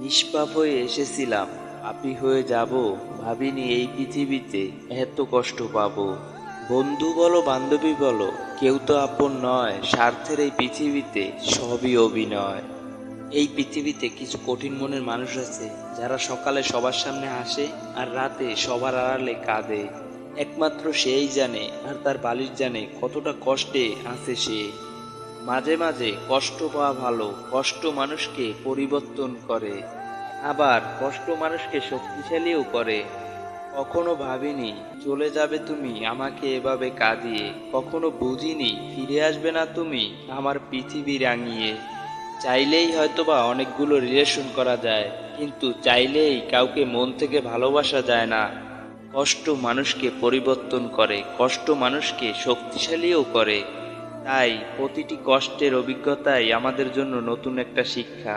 নিষ্পাপ হয়ে এসেছিলাম। পাপী হয়ে যাব ভাবিনি এই পৃথিবীতে। এত কষ্ট পাব। বন্ধু বলো, বান্ধবী বলো, কেউ তো আপন নয়। স্বার্থের এই পৃথিবীতে সবই অভিনয়। এই পৃথিবীতে কিছু কঠিন মনের মানুষ আছে, যারা সকালে সবার সামনে হাসে আর রাতে সবার আড়ালে কাঁদে। একমাত্র সেই জানে আর তার বালিশ জানে কতটা কষ্টে আছে সে। মাঝে মাঝে কষ্ট পাওয়া ভালো, কষ্ট মানুষকে পরিবর্তন করে। আবার কষ্ট মানুষকে শক্তিশালীও করে। কখনো ভাবিনি, চলে যাবে তুমি আমাকে এভাবে কাঁদিয়ে। কখনো বুঝিনি, ফিরে আসবে না তুমি আমার পৃথিবী রাঙিয়ে। চাইলেই হয়তোবা অনেকগুলো রিলেশন করা যায়, কিন্তু চাইলেই কাউকে মন থেকে ভালোবাসা যায় না। কষ্ট মানুষকে পরিবর্তন করে, কষ্ট মানুষকে শক্তিশালীও করে। তাই প্রতিটি কষ্টের অভিজ্ঞতাই আমাদের জন্য নতুন একটা শিক্ষা।